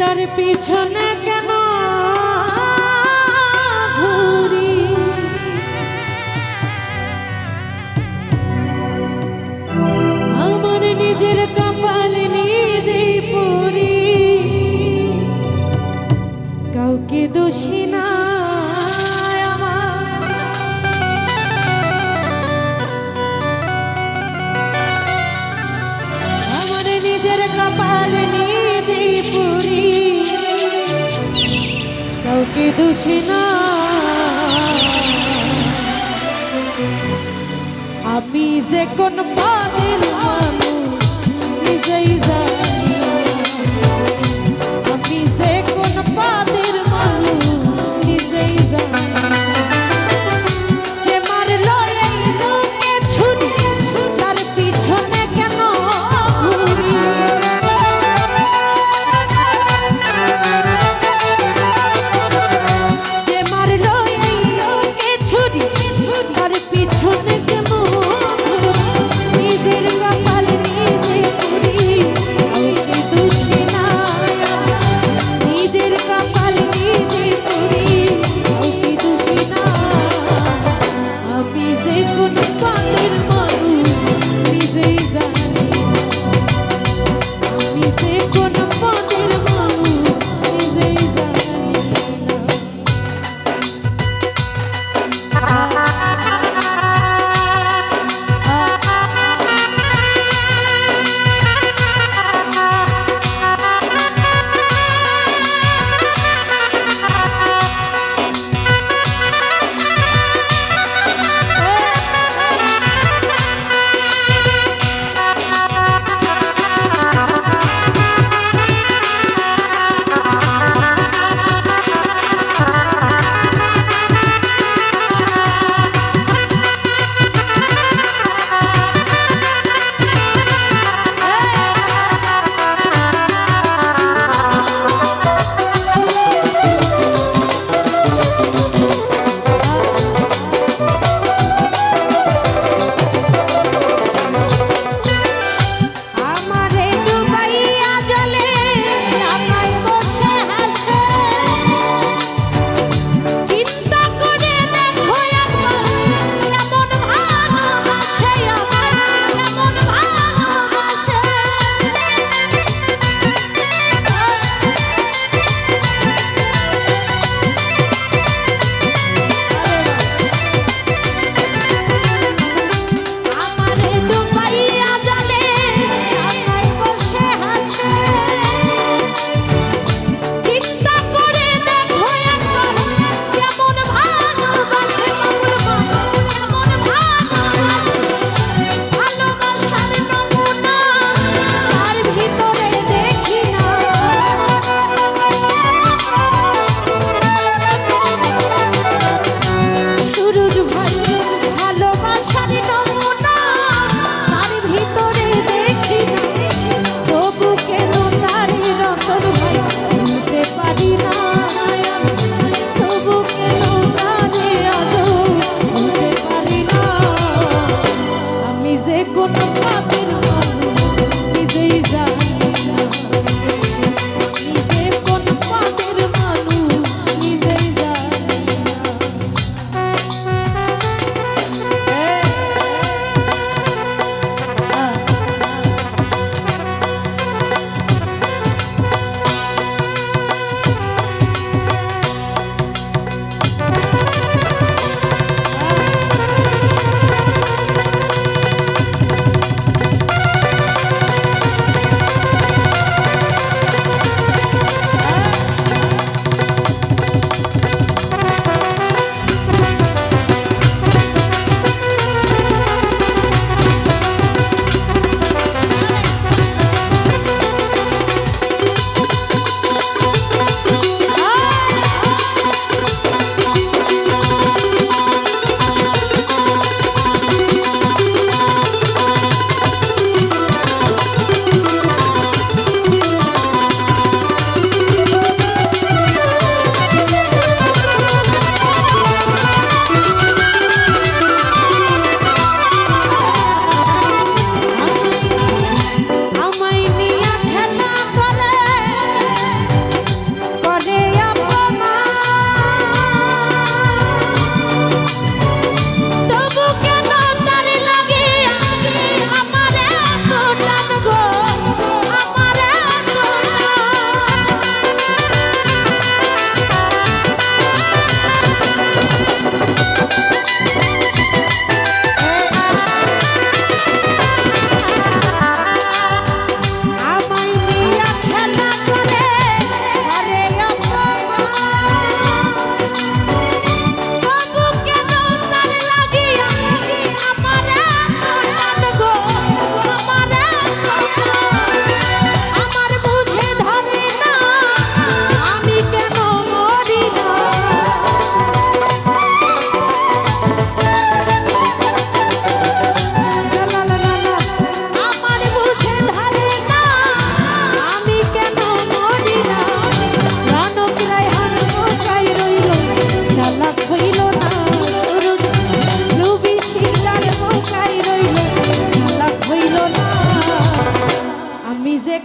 তার পিছনে কেন আমার নিজের কপাল নিজেই পড়ি কাউকে দোষী না কাউকে দোষী না। আমি যে কোন পাগল মানুষ নিজেই জানি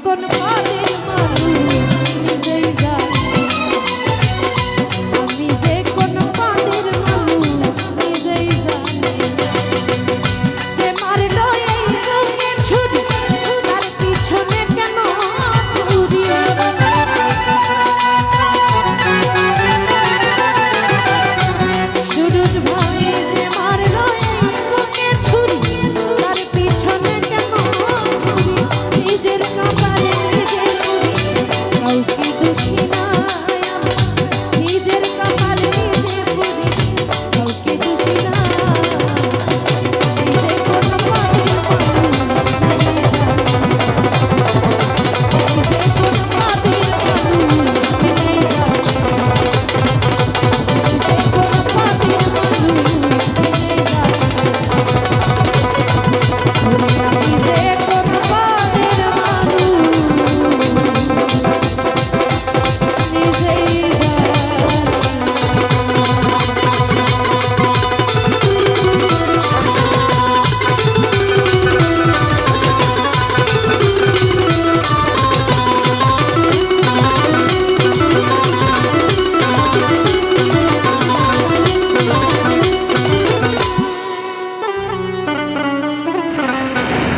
কোন